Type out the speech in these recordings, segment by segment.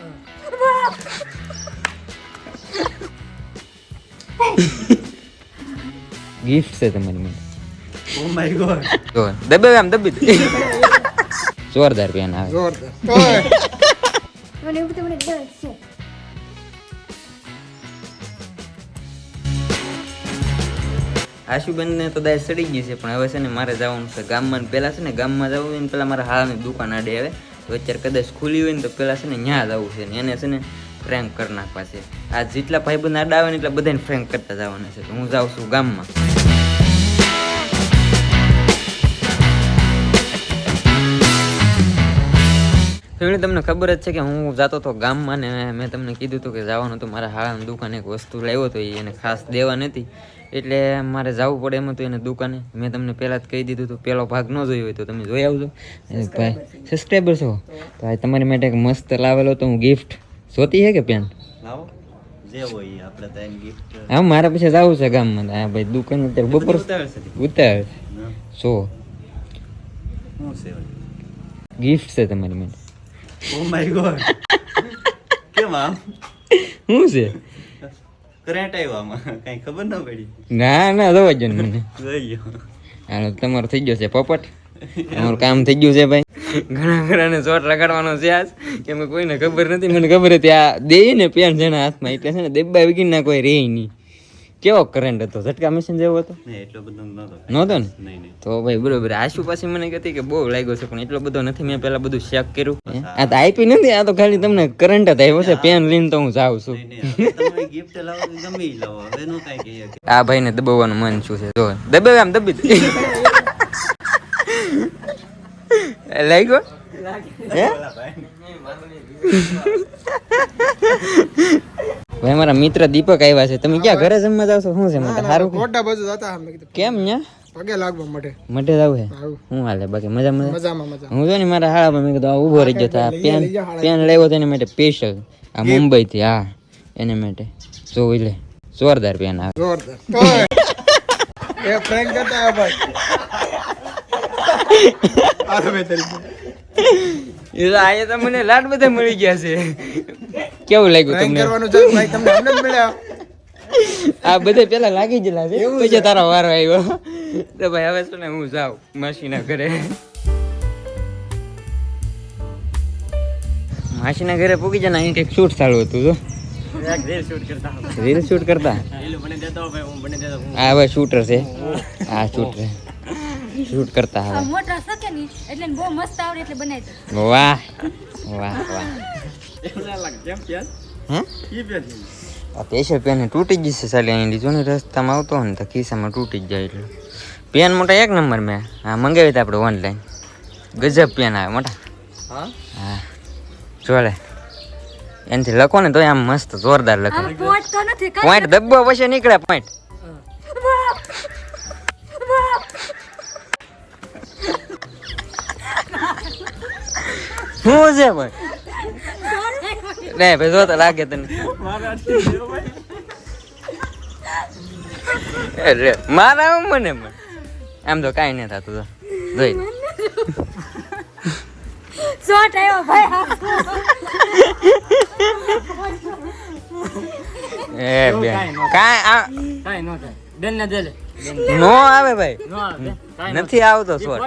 Gift છે તમારી માટે. ઓ માય ગોડ જો દબે આમ દબી દે. જોરદાર પેન આવે. જોરદાર. મને એવું તો મને ડર છે. આશુબેન તો દાય સડી ગઈ છે પણ હવે છે ને મારે જવાનું છે ગામમાં. ને પેલા છે ને ગામમાં જવું ને પેલા મારા હાળાની દુકાન આડે આવે. તો કદાચ ખુલી હોય ને તો પેલા છે ને ન્યા આવું છે ને એને છે ને ફ્રેન્ક કરી નાખવા છે. આ જેટલા ભાઈબંધ આડા આવે ને એટલા બધાને ફ્રેન્ક કરતા જવાના છે. હું જાઉં છું ગામમાં. તો તમને ખબર જ છે કે હું જતો હતો ગામમાં ને મેં તમને કીધું હતું કે જવાનું હતું મારા હાળાની દુકાને એક વસ્તુ લાવ્યો હતો એને ખાસ દેવા નથી એટલે મારે જવું પડે એમ હતું એને દુકાને. મેં તમને પહેલાં જ કહી દીધું હતું પહેલો ભાગ ન જોયો હોય તો તમે જોઈ આવજો. ભાઈ સબસ્ક્રાઈબર છો? તો આ તમારી માટે એક મસ્ત લાવેલો તો હું ગિફ્ટ જોતી છે કે પેન? લાવો. જે હોય એ આપણે તો એમ ગિફ્ટ હા મારે પછી જવું છે ગામમાં. હા ભાઈ દુકાન અત્યારે બપોર ઉતાર સો શું છે ગિફ્ટ છે તમારી માટે. ઓ માય ગોડ કેમ આમ? શું છે? કરંટ આવ્યો આમાં. કઈ ખબર ન પડી. ના ના દવા જ મને. હાલો તમારો થઈ ગયો છે પોપટ. અમારું કામ થઈ ગયું છે ભાઈ. ઘણા ઘણાને શોટ લગાડવાનો છે આજ. કેમ કે કોઈને ખબર નથી મને ખબર હતી આ દે ને પેન જેના હાથમાં એટલે છે ને દેબ્બા વિકીન ના કોઈ રે નહીં. કેવો કરંટ હતો? ઝટકા મશીન જેવો હતો? નહીં એટલો બધો નતો નહોતો ને? નહીં નહીં. તો ભાઈ બરોબર. આશુ પાસે મને કહેતી કે બહુ લાગ્યો છે પણ એટલો બધો નથી. મેં પેલા બધું ચેક કર્યું. આ તો આપી નથી આ તો ખાલી તમને કરંટ જ આવ્યો છે. પેન લઈને તો હું જાઉં છું. આ ભાઈ હવે તમે ગિફ્ટ લાવો તો ગમે ઈ લાવો. હવે નું દબાવવાનું મન શું છે? જો દબાવે આમ દબી દે. લાગ્યો? હે? ભાઈ મારા મિત્ર દીપક આવ્યા છે. તમે ક્યાં ઘરે જમવા જાવ છો? શું છે મને સારું કોટા બાજુ જતા મેં કીધું. કેમ ને પગે લાગવા માટે. મઢે જાવ હે? હું હાલે બાકી મજા મજા? મજા હું જો ને મારા હાળા મેં કીધું આ ઊભો રહી ગયો તો આ પેન પેન લેવો તો એના માટે સ્પેશિયલ આ મુંબઈ થી હા એને માટે. જો લે જોરદાર પેન આવે. જોરદાર. એ ફ્રેન્ક કરતા ભાઈ. આ તો મેં તરી એ તો આજે તો મને લાડ બધા મળી ગયા છે. કેવું લાગ્યું તમને? કરવાનું ભાઈ આ બધે પેલા લાગી ગયેલા છે પછી તારો વારો આવ્યો. તો ભાઈ હવે શું ને હું જાઉં માસીના ઘરે. માસીના ઘરે પૂકી જાય ને અહીં કંઈક શૂટ ચાલુ હતું જો. રીલ શૂટ કરતા. હા હવે શૂટર છે. હા શૂટર શૂટ કરતા હવે. મોટા એટલે બહુ મસ્ત આવડે એટલે બનાવી વાહ વાહ. આ પેશર પેન તૂટી ગઈ છે સાલી અહીં લીધો ને રસ્તામાં આવતો હોય ને તો ખિસ્સામાં તૂટી જ જાય એટલે. પેન મોટા એક નંબર મેં. હા મંગાવી હતા આપણે ઓનલાઈન ગજબ પેન આવે મોટા. હા? જોડે એનાથી લખો ને તો આમ મસ્ત જોરદાર લખો. પોઈન્ટ દબ્બો પછી નીકળે પોઈન્ટ શું છે ભાઈ? નહીં ભાઈ જો તો લાગે તને. એટલે મારા મને મને આમ તો કાંઈ નહીં થતું તો. જોઈ. શોટ આવ્યો ભાઈ. એ બેન. કાંઈ આ કાંઈ ન થાય. બેન ને દે નો આવે ભાઈ. ન નથી આવતો ન સ્વર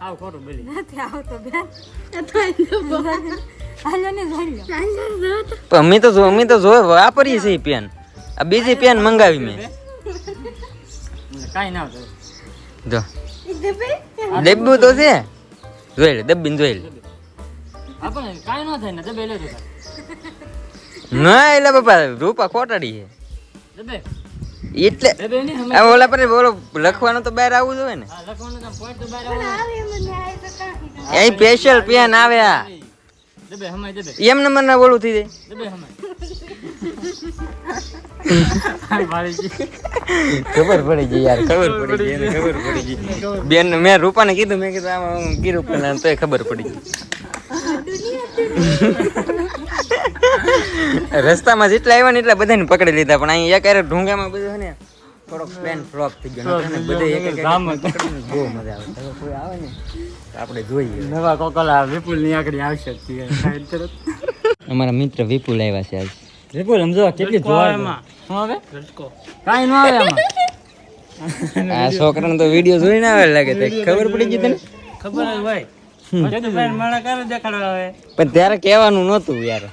આવ ખોટું બોલી. નથી આવતો બેન. ને અમે તો જો અમે તો જો વાપરીએ છીએ પેન આ બીજી પેન મંગાવી મેં. કાંઈ ના જો. ડબ્બુ? તો છે. જોઈ લે દબ્બીને જોઈ લે. આપણે કાંઈ ન થાય ને દબે લે ના એટલે બાપા રૂપા ખોટાડી છે. એટલે ઓલા પર બોલો લખવાનું તો બહાર આવવું જોઈએ ને. આ લખવાનું તો પોઈન્ટ તો બહાર આવવાનું. એ સ્પેશિયલ પેન આવે આ. એમ નંબર ના બોલું થઈ જાય. ખબર પડી ગઈ યાર ખબર પડી ગઈ ખબર પડી ગઈ. બેન મેં રૂપાને કીધું મેં કીધું આમાં હું ગીર ઉપર તોય ખબર પડી ગઈ. રસ્તામાં જેટલા આવ્યા ને એટલા બધાને પકડી લીધા પણ અહીંયા એક ઢુંગામાં બધું છે ને થોડોક પ્લેન ફ્લોપ થઈ ગયો. ને બધે એક એક જામ બહુ મજા આવે. કોઈ આવે ને આપણે જોઈએ. નવા કોકલા વિપુલની આગળ આવશે સાઈડ તરફ અમારા મિત્ર વિપુલ આવ્યા છે આજ. વિપુલ સમજો કેટલી જોવા એમાં. શું આવે? કાંઈ ન આવે એમાં આ છોકરાને તો વીડિયો જોઈને આવે લાગે તે ખબર પડી ગઈ તને? ખબર જ હોય. ભાઈ મારા કારે દેખાડવા આવે. પણ ત્યારે કેવાનું નતું યાર.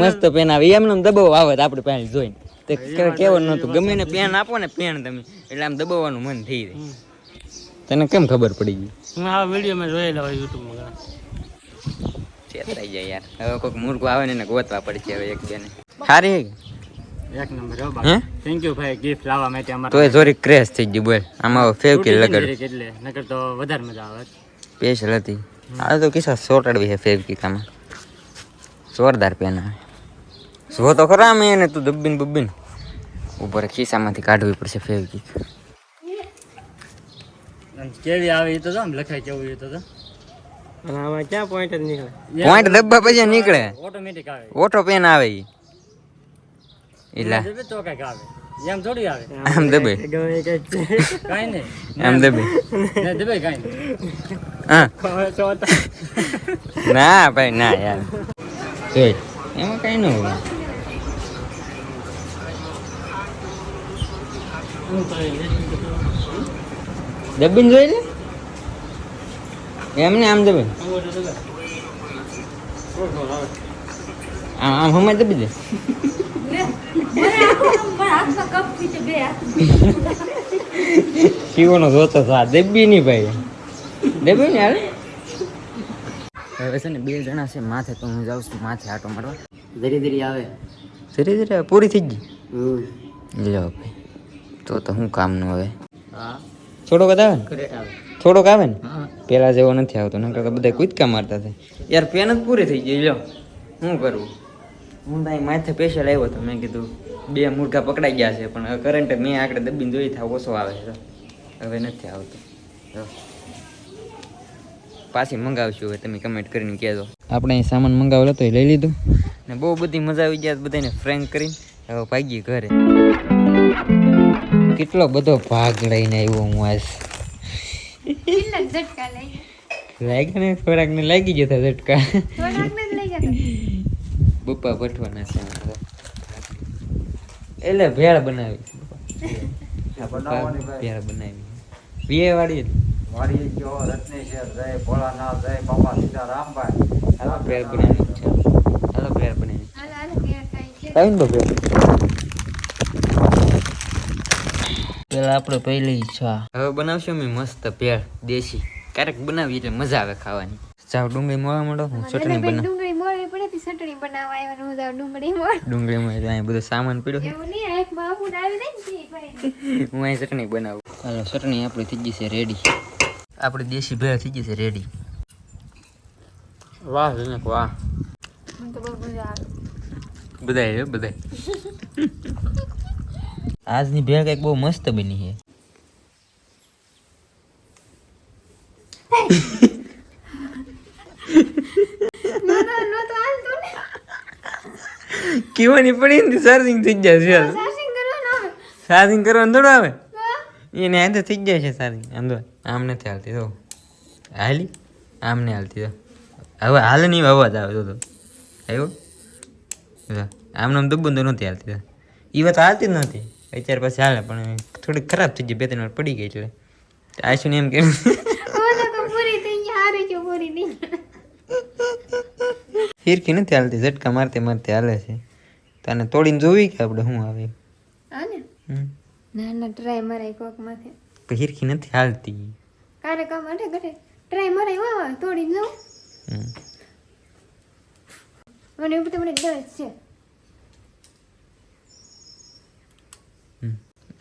મસ્ત પેન આવે. એમને આમ દબાવ આવે આપડે આપણે પાસે જોઈને. તે કેવું નહોતું? ગમે ને પેન આપો ને પેન તમે. એટલે આમ દબાવવાનું મન થઈ જાય. તને કેમ ખબર પડી ગઈ? હું આ વીડિયો મેં જોયેલા હોય યુટ્યુબમાં ચેતરાઈ જાય યાર. હવે કોઈક મૂર્ખ આવે ને એને ગોતવા પડશે હવે એક બેને. સારી હે? એક નંબર હો બા થેન્ક યુ ભાઈ ગિફ્ટ લાવવા માટે અમારે તોય જોરી ક્રેશ થઈ ગઈ બોલ. આમાં ફેવ કે લગડ? એટલે? નકર તો વધારે મજા આવે. સ્પેશિયલ હતી. આ તો કિસ્સા સોટાડવી છે ફેવ કીકામાં જોરદાર પેન આવે. જો તો ખરા મેં એને તું દબ્બીન બબ્બીન ઉપર ખિસ્સામાંથી કાઢવી પડશે ફેવ કેવી આવે એ તો જો લખાય કેવું એ તો જો. આમાં ક્યાં પોઈન્ટ જ નીકળે? પોઈન્ટ દબ્બા પછી નીકળે. ઓટોમેટિક આવે. ઓટો પેન આવે ઈ. એટલા તો કંઈક આવે. એમ થોડી આવે. આમ દબે. ગમે કંઈક છે. નહીં. આમ દબે. ના દબે કાંઈ નહીં. હા. હવે તો. હતા. ના ભાઈ ના યાર. જોઈ એમાં કઈ ન હોય. દબીને જોઈ લે. એમને આમ દબે આમ આમ હમે દબી દે. શિવનો જોતો તો આ દબી નહીં ભાઈ. દબી ને હાલે. હવે છે ને બે જણા છે માથે તો હું જાઉં છું માથે આટો મારવા. ધીરે ધીરે આવે. ધીરે ધીરે પૂરી થઈ ગઈ. લો ભાઈ. તો તો શું કામનું હવે? હા. થોડોક જ આવે ને? થોડોક આવે ને? હા. પેલા જેવો નથી આવતો નકર તો બધા કૂદકા મારતા થાય. યાર પેન જ પૂરી થઈ ગઈ લો શું કરવું? હું તો માથે સ્પેશિયલ આવ્યો તો મેં કીધું બે મૂર્ખા પકડાઈ ગયા છે પણ કરંટ મેં આગળ દબીને જોઈ થાય ઓછો આવે છે. હવે નથી આવતો. પાછી મંગાવશું હવે તમે કમેન્ટ કરીને કહેજો. આપણે અહીં સામાન મંગાવેલો તો એ લઈ લીધું. ને બહુ બધી મજા આવી ગયા બધાને ફ્રેન્ક કરીને. હવે ભાગી ઘરે. કેટલો બધો ભાગ લઈને આવ્યો હું આજ? કેટલાક ખોરાક લાગ્યા? ને? થોડાક ને લાગી જતા ઝટકા. બપ્પા ભઠવાના છે એટલે ભેળ બનાવી. ભેળ બનાવી. વીએ વાળી વાળી વાડી કયો રત્નેશ્વર જય ભોળાનાથ જય બાબા સીતારામભાઈ હાલો ભેળ બનાવી. છે હાલો ભેળ બનાવી. હાલ હાલ કાંઈ ને ભેળ પેલા આપણે પહેલી ઈચ્છા હવે બનાવશું અમે મસ્ત ભેળ દેશી. ક્યારેક બનાવી એટલે મજા આવે ખાવાની. જાવ ડુંગળી મળવા મળો હું ચટણી બનાવ ડુંગળી મોળવી પડે તો ચટણી બનાવવા આવ્યો હું જાવ ડુંગળી મોળ. ડુંગળી માં અહીં બધો સામાન પડ્યો છે એવું નહીં એક બાપુ આવી જાય ને ભાઈ. હું અહીં ચટણી બનાવું. હાલો ચટણી આપણી થઈ ગઈ છે રેડી આપણી દેશી ભેળ થઈ ગઈ છે રેડી વાહ જનક વાહ. મને તો બહુ મજા આવે. બધાય બધાય. આજની ભેળ કંઈક બહુ મસ્ત બની છે. કેવાની પડી ને ચાર્જિંગ થઈ જાય છે. ચાર્જિંગ કરવાનો આવે. ચાર્જિંગ કરવાનું થોડું આવે? એને એને તો થઈ જાય છે ચાર્જિંગ આમ આમ નથી હાલતી તો હાલી? આમ નહીં હાલતી તો હવે હાલ નહીં અવાજ આવે તો તો આવ્યો? જો, આમ નામ દબું તો નથી હાલતી તો એ વાત હાલતી જ નથી. અત્યારે પછી હાલે પણ થોડીક ખરાબ થઈ ગઈ બે ત્રણ વાર પડી ગઈ એટલે. આશુને એમ કે ઓલો તો પૂરી થઈ ગઈ હારી જો પૂરી નહીં હિરકી નથી હાલતી ઝટકા મારતે મારતે હાલે છે. તને તોડીને જોવી કે આપણે શું આવે? હા ના? ના ટ્રાય મરાય કોક માથે. હિરકી નથી હાલતી. કારે કામ ગઠે ટ્રાય મરાય વાહ તોડીને જાઉં? હમ. મને એવું તો મને ડર છે.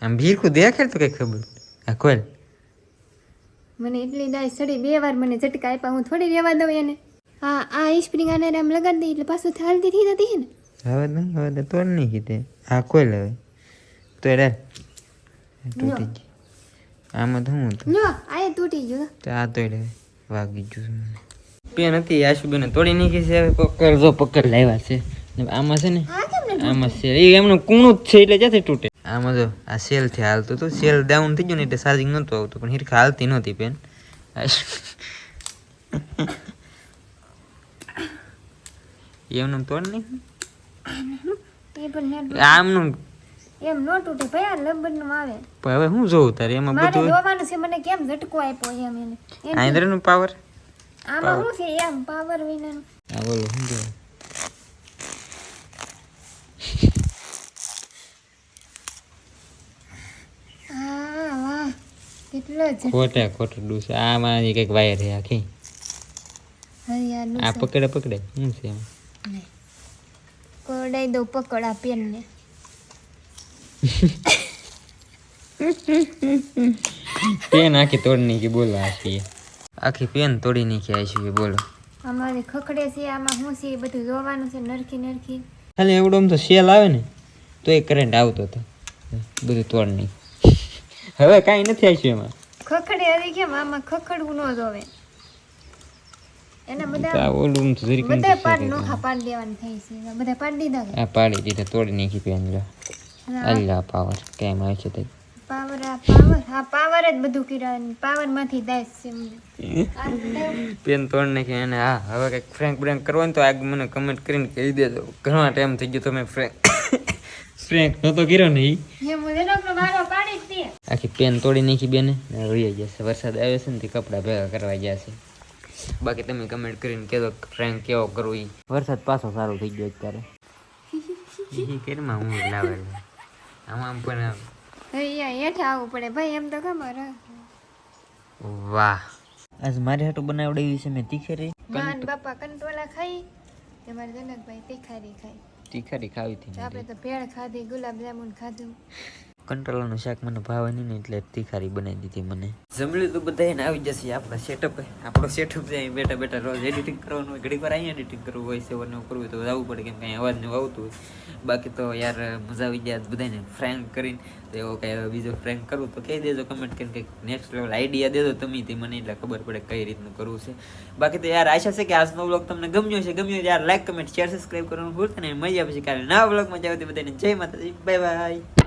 આમ ભીરખું દેખાડ તો કઈ ખબર. આ કોલ મને એટલી ડાય સડી બે વાર મને ઝટકા આપ્યા. હું થોડી રહેવા દઉં એને. હા આ સ્પ્રિંગ આને આમ લગાડી દઈ એટલે પાછું હાલતી થઈ જતી ને. હવે નહીં હવે તો તોડ નહીં કીધે આ કોલ હવે. તો રે તૂટી ગઈ. આમાં તો હું હતું? આ તૂટી ગયો. તો આ તો રે વાગી ગયું પેન હતી આશુબેને તોડી નાખી છે હવે. પકડ જો પકડ લાવ્યા છે. આમાં છે ને આમાં છે. એ એમનું કૂણું જ છે એટલે જ્યાંથી તૂટે. આમાં જો આ સેલથી હાલતું હતું. સેલ ડાઉન થઈ ગયું ને એટલે ચાર્જિંગ નહોતું આવતું પણ હિરખા હાલતી નહોતી પેન એમનું તોડ નહીં. આમનું એમ ન તૂટે ભાઈ આ લબરનું આવે. પણ હવે હું જોઉં તારે? એમાં બધું જોવાનું છે મને કેમ ઝટકો આપ્યો એમ એને? એમ પાવર આમાં શું છે એમ? પાવર વિનાનું. આ બોલો શું કહેવાય હા વાહ કેટલો ઝટકો ખોટા ખોટું ડૂસ. આમાં કંઈક વાયર છે આખી. આ પકડે પકડે. શું છે એમાં? કોડાઈ દઉં પકડ આ એમને પેન આખી તોડી નાખી બોલો આખી આખી પેન તોડી નાખી આશી બોલો. અમારે ખખડે છે આમાં શું છે એ બધું જોવાનું છે નરખી નરખી. ખાલી એવડો આમ તો સેલ આવે ને તો એ કરંટ આવતો હતો બધું તોડ નહીં હવે કાંઈ નથી આવ્યું એમાં. ખખડે આવી કેમ આમાં ખખડવું ન જોવે. એના બધા ઓલું તો જરીક બધા પાડ નોખા પાડ દેવાનું થાય છે બધા પાડ દીધા આ પાડી દીધા તોડી નાખી પેન જો અલ્લા પાવર કેમ આવે છે તે પાવર આ પાવર જ બધું કર્યા પાવરમાંથી દાસ છે મને પેન તોડ નાખી અને હા હવે કંઈક ફ્રેન્ક બ્રેન્ક કરવાનું તો આગ મને કમેન્ટ કરીને કહી દેજો. ઘણા ટાઈમ થઈ ગયો તમે ફ્રેન્ક ફ્રેન્ક નહોતો કર્યો ને મને મારો પાડી આખી પેન તોડી નાખી બેને ને જશે વરસાદ આવે છે ને તે કપડાં ભેગા કરવા ગયા છે. બાકી તમે કમેન્ટ કરીને કહેજો ફ્રેન્ક કેવો કરવો એ વરસાદ પાછો સારો થઈ ગયો અત્યારે. કેરમાં હું લાવે આમાં પણ અહીંયા આવવું પડે. ભાઈ એમ તો ખબર. વાહ. આજ મારે હાટું બનાવડાવી છે મેં તીખેરી. માન બાપા કંટોલા ખાઈ તમારે જનકભાઈ તીખારી ખાઈ. તીખારી ખાવી હતી આપણે તો ભેળ ખાધી ગુલાબ જામુન ખાધું. કંટ્રોલાનું શાક મને ભાવે નહીં એટલે તીખારી બનાવી દીધી મને. જમલી તો બધા એને આવી જશે આપણા સેટઅપ આપણો સેટઅપ છે, અહીં બેઠા બેઠા રોજ એડિટિંગ કરવાનું હોય ઘણી વાર અહીંયા એડિટિંગ કરવું હોય છે ને કરવું હોય તો જવું પડે કેમ કંઈ અહીં અવાજ ને આવતું હોય. બાકી તો યાર મજા આવી જાય બધાને ફ્રેન્ક કરીને. તો એવો કંઈ બીજો ફ્રેન્ક કરવું તો કહી દેજો કમેન્ટ કરીને કંઈક નેક્સ્ટ લેવલ આઈડિયા દેજો તમે તે મને, એટલે ખબર પડે કઈ રીતનું કરવું છે. બાકી તો યાર આશા છે કે આજનો બ્લોગ તમને ગમ્યો છે ગમ્યો યાર લાઈક કમેન્ટ શેર સબસ્ક્રાઈબ કરવાનું ભૂલતા નહીં. મજા પછી કાલે નવા બ્લોગમાં જાવ બધાને જય માતાજી. Bye bye